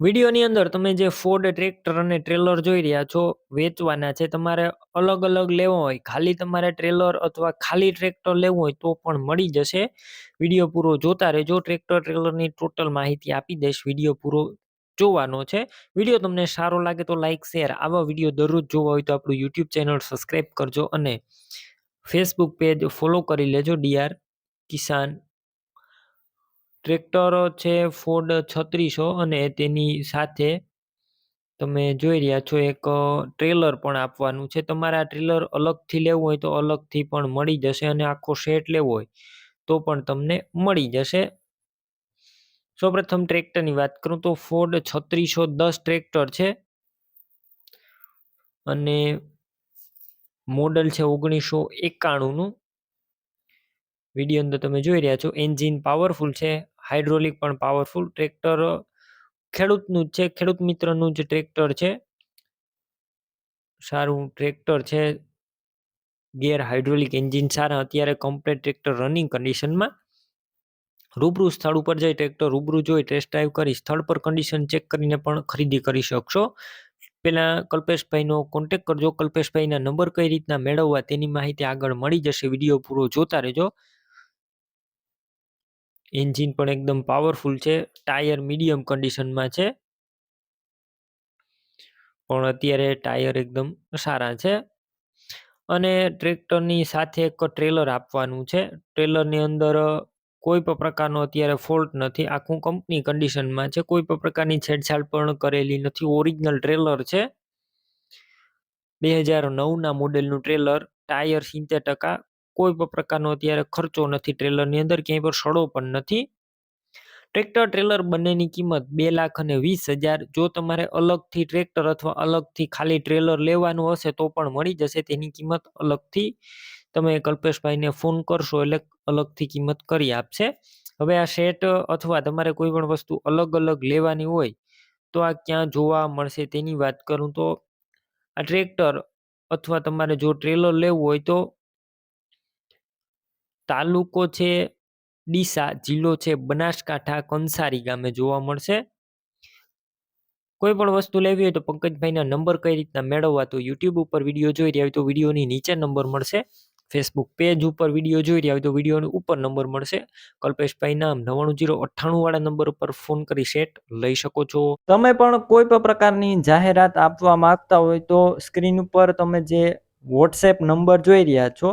વિડીયોની અંદર તમે જે ફોર્ડ ટ્રેક્ટર અને ટ્રેલર જોઈ રહ્યા છો, વેચવાના છે, તમારે અલગ અલગ લેવો હોય, ખાલી તમારે ટ્રેલર અથવા ખાલી ટ્રેક્ટર લેવું હોય તો પણ મળી જશે. વીડિયો પૂરો જોતા રહેજો ટ્રેક્ટર ટ્રેલરની ટોટલ માહિતી આપી દઈશ, વીડિયો પૂરો જોવાનો છે. વીડિયો તમને સારો લાગે તો લાઇક શેર આવા વીડિયો દરરોજ જોવા હોય તો આપણું યુટ્યુબ ચેનલ સબસ્ક્રાઈબ કરજો અને ફેસબુક પેજ ફોલો કરી લેજો ડીઆર કિસાન ટ્રેક્ટર છે ફોર્ડ છત્રીસો અને તેની સાથે તમે જોઈ રહ્યા છો એક ટ્રેલર પણ આપવાનું છે. તમારે આ ટ્રેલર અલગથી લેવું હોય તો અલગથી પણ મળી જશે અને આખો સેટ લેવો હોય તો પણ તમને મળી જશે. સૌપ્રથમ ટ્રેક્ટરની વાત કરું તો ફોર્ડ છત્રીસો દસ ટ્રેક્ટર છે અને મોડલ છે ઓગણીસો એકાણુંનું. વીડિયો અંદર તમે જોઈ રહ્યા છો, એન્જિન પાવરફુલ છે હાઇડ્રોલિક પણ પાવરફુલ ટ્રેક્ટર ખેડૂતનું જ છે, ખેડૂત મિત્રનું જ ટ્રેક્ટર છે. સારું ટ્રેક્ટર છે. ગેર હાઇડ્રોલિક એન્જિન સારા, અત્યારે કમ્પ્લેટ ટ્રેક્ટર રનિંગ કન્ડિશનમાં. રૂબરૂ સ્થળ ઉપર જઈ ટ્રેક્ટર રૂબરૂ જોઈ ટેસ્ટ ડ્રાઈવ કરી સ્થળ પર કન્ડિશન ચેક કરીને પણ ખરીદી કરી શકશો. પેલા કલ્પેશભાઈનો કોન્ટેક કરજો. કલ્પેશભાઈના નંબર કઈ રીતના મેળવવા તેની માહિતી આગળ મળી જશે. વીડિયો પૂરો જોતા રહેજો. એન્જિન પણ એકદમ પાવરફુલ છે, ટાયર મીડિયમ કન્ડિશનમાં છે. પણ અત્યારે ટાયર એકદમ સારા છે. અને ટ્રેક્ટરની સાથે એક ટ્રેલર આપવાનું છે. ટ્રેલરની અંદર કોઈ પણ પ્રકારનો અત્યારે ફોલ્ટ નથી. આખું કંપની કન્ડિશનમાં છે. કોઈ પણ પ્રકારની છેડછાડ પણ કરેલી નથી. ઓરિજિનલ ટ્રેલર છે. બે હજાર નવના મોડેલનું ટ્રેલર, ટાયર સિત્તેર ટકા કોઈ પણ પ્રકારનો અત્યારે ખર્ચો નથી ટ્રેલરની અંદર, ક્યાંય પણ સડો પણ નથી. ટ્રેક્ટર ટ્રેલર બંનેની કિંમત બે લાખ અને વીસ હજાર. જો તમારે અલગથી ટ્રેક્ટર અથવા અલગથી ખાલી ટ્રેલર લેવાનું હશે તો પણ મળી જશે. તેની કિંમત અલગથી તમે કલ્પેશભાઈને ફોન કરશો, એટલે અલગથી કિંમત કરી આપશે. હવે આ સેટ અથવા તમારે કોઈ પણ વસ્તુ અલગ અલગ લેવાની હોય, તો આ ક્યાં જોવા મળશે તેની વાત કરું તો આ ટ્રેક્ટર અથવા તમારે જો ટ્રેલર લેવું હોય તો તાલુકો છે, ડીસા, જિલ્લો છે, બનાસકાંઠા, કંસારી ગામે જોવા મળશે. કોઈ પણ વસ્તુ લેવી હોય તો પંકજભાઈના નંબર કઈ રીતના મેળવવા તો યુટ્યુબ ઉપર વીડિયો જોઈ રહ્યા હોય તો વિડીયોની નીચે નંબર મળશે. ફેસબુક પેજ ઉપર વીડિયો જોઈ રહ્યા હોય તો વિડીયોની ઉપર નંબર મળશે. કલ્પેશભાઈ નામ નવ્વાણું જીરો અઠ્ઠાણું વાળા નંબર ઉપર ફોન કરી સેટ લઈ શકો છો. તમે પણ કોઈ પણ પ્રકારની જાહેરાત આપવા માંગતા હોય તો સ્ક્રીન ઉપર તમે જે વોટ્સએપ નંબર જોઈ રહ્યા છો